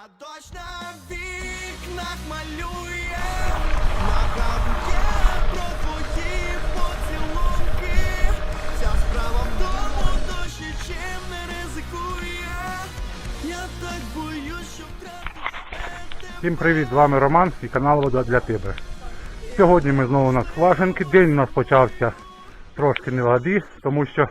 Дощ на вікнах малює, нагадує про твої поцілунки. Ця справа в тому, дощ нічим не ризикує. Я так боюсь, що втратиш Всім привіт, з вами Роман і канал Вода для тебе. Сьогодні ми знову на скважинки. День у нас почався трошки не тому що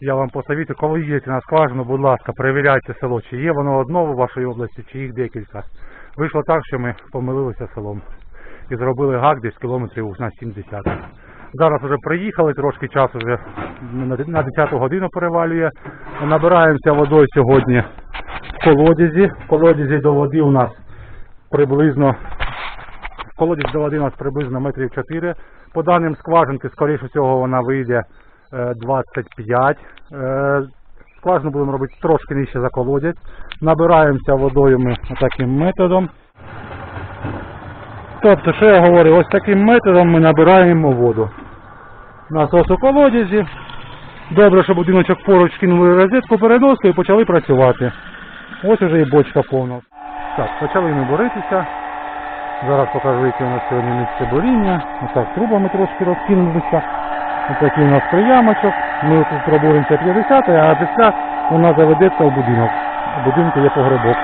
я вам посовітую, коли їдете на скважину, будь ласка, перевіряйте село, чи є воно одно в вашій області, чи їх декілька. Вийшло так, що ми помилилися селом і зробили гак десь кілометрів на 70. Зараз вже приїхали, трошки часу вже на на 10 годину перевалює. Набираємося водою сьогодні в колодязі. В колодязі до води у нас приблизно колодязь до води у нас приблизно метрів 4. По даним скважинки, скоріше всього, вона вийде 25. Е, Скважину будемо робити трошки нижче за колодязь. Набираємося водою ми таким методом. Тобто, що я говорю, ось таким методом ми набираємо воду. Насос у колодязі. Добре, що будиночок поруч кинули розетку переноску і почали працювати. Ось уже і бочка повна. Так, почали ми боритися. Зараз покажу, яке у нас сьогодні місце боріння. Отак, трубами трошки розкинулися. Ось такий у нас приямочок. Ми тут пробуримося 50, а після вона заведеться в будинок. У будинку є погребок.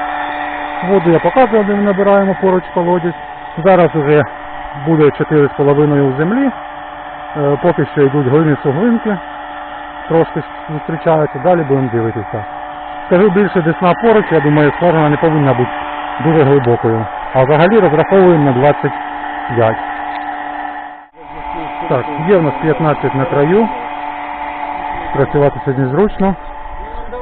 Воду я показував, де ми набираємо поруч колодязь. Зараз вже буде 4,5 у землі. Е, Поки що йдуть глини суглинки. Трошки зустрічаються, далі будемо дивитися. Скажу більше десна поруч, я думаю, скважина не повинна бути дуже глибокою. А взагалі розраховуємо на 25. Так, є в нас 15 на краю. Працювати сьогодні зручно.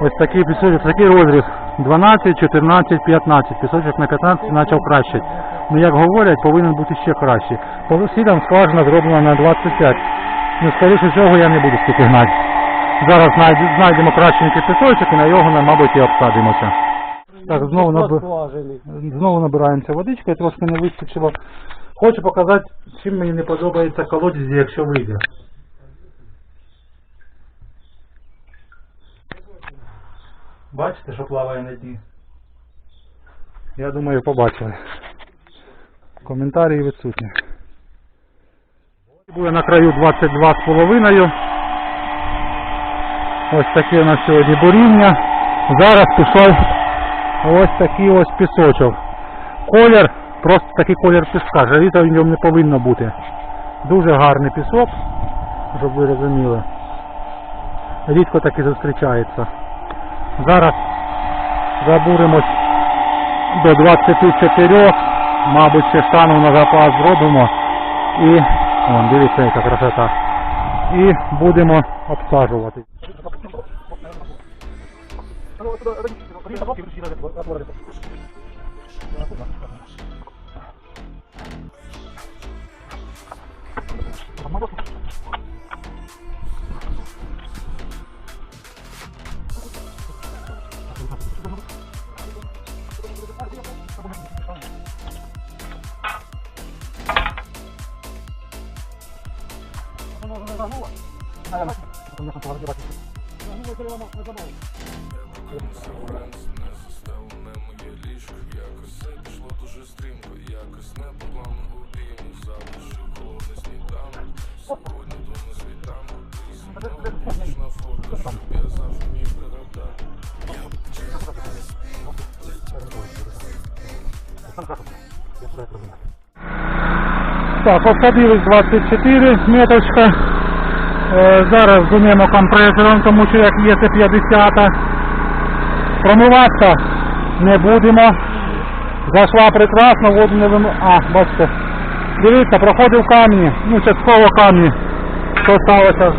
Ось такий пісочок, такий розріз 12, 14, 15. Пісочок на 15 почав кращити. Ну як говорять, повинен бути ще кращий. По сусідам скважина зроблена на 25. Ну, скоріше всього, я не буду стільки гнати. Зараз знайд- знайдемо кращенький пісочок і на його, мабуть, і обсадимося. Так, знову, наби... знову набираємося водичкою, трошки не вистачило. Хочу показати, чим мені не подобається колодязі, якщо вийде. Бачите, що плаває на дні? Я думаю, побачили. Коментарі відсутні. Буде на краю 22 з половиною. Ось таке у нас сьогодні буріння. Зараз пішов ось такий ось пісочок. Колір, просто такий колір піска. Жаліта в ньому не повинно бути. Дуже гарний пісок, щоб ви розуміли. Рідко таки зустрічається. Зараз забуримось до 24, мабуть, ще штану на запас зробимо. І, вон, дивіться, яка красота. І будемо обсаджувати. Так, обсадились 24 меточка. Е, зараз зуміємо компресором, тому що як є це 50. Промиватися не будемо. Зайшла прекрасно, воду не вим... А, бачите. Дивіться, проходив камні, ну частково камні. Що сталося?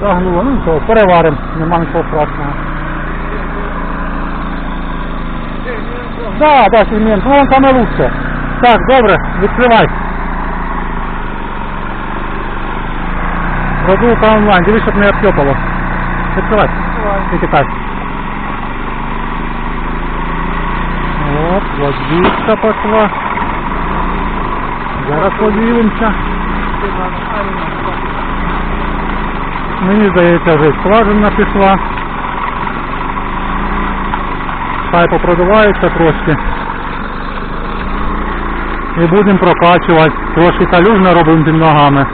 Загнуло, ну нічого, переваримо, нема нічого страшного. Да, да, сегмент, ну саме лучше. Так, добре, відкривай. Продувка онлайн, дивись, щоб не обтьопало. Відкривай. Тільки так. От, водичка пошла. Зараз подивимося. Мені здається, вже скважина пішла. хай попродуваються трошки. І будемо прокачувати. Трошки калюжно робимо під ногами.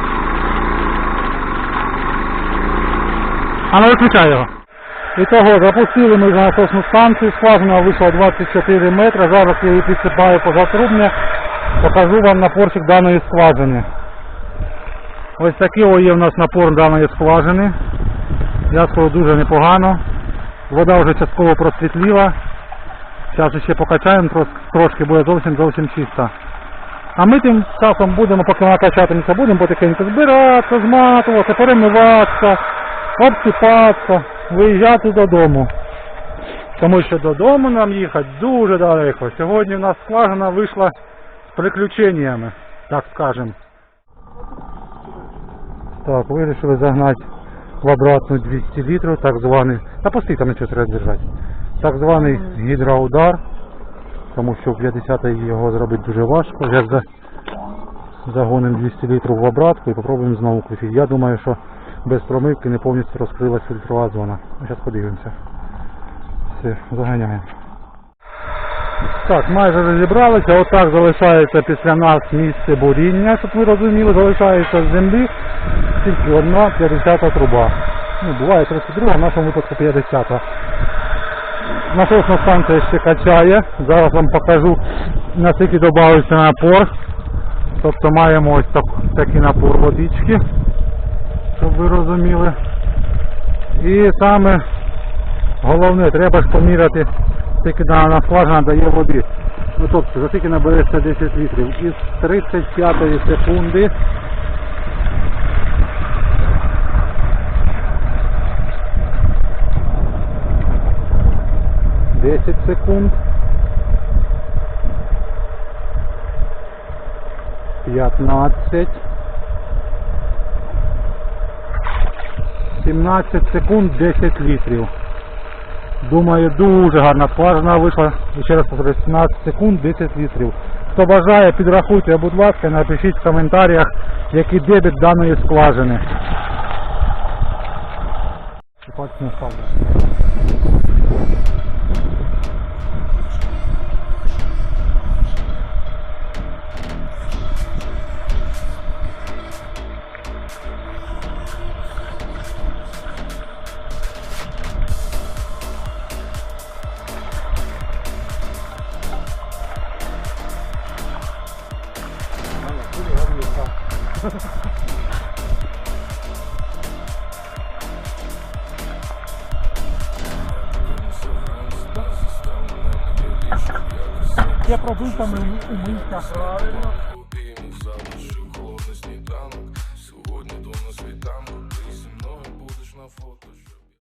А ну виключай його. І того, запустили ми вже насосну станцію, скважина вийшла 24 метри, зараз я її підсипаю позатрубне, покажу вам напорчик даної скважини. Ось такий є в нас напор даної скважини. Я скажу дуже непогано. Вода вже частково просвітліла. Зараз ще покачаємо трошки, буде зовсім зовсім чиста. А ми тим часом будемо, поки вона качатиметься, будемо потихеньку збиратися, зматуватися, перемиватися, обсипатися, виїжджати додому. Тому що додому нам їхати дуже далеко. Сьогодні в нас скважина вийшла з приключеннями, так скажемо. Так, вирішили загнати в обратну 200 літрів, так званий. Та пусти там нічого треба держати. Так званий гідроудар, тому що в 50 його зробити дуже важко. Зараз загонимо 200 літрів в обратку і попробуємо знову включити. Я думаю, що без промивки не повністю розкрилась фільтрова зона. Зараз подивимося. Все, заганяємо. Так, майже розібралися. Отак залишається після нас місце буріння, щоб ви розуміли, залишається з землі тільки одна 50 труба. Ну, буває 32, в нашому випадку 50. Насосна станція ще качає. Зараз вам покажу наскільки додався напор. Тобто маємо ось так, такий напор водички, щоб ви розуміли. І саме головне, треба ж поміряти, скільки дана скважина дає води. Ну тобто, за скільки набереться 10 літрів. Із 35 секунди 10 секунд. 15. 17 секунд 10 літрів. Думаю, дуже гарна скважина вийшла. Ще раз повторюю, 17 секунд 10 літрів. Хто бажає, підрахуйте, будь ласка, напишіть в коментарях, який дебіт даної скважини. Пальці не ставлю. Я пробив там у миськах. Правильно.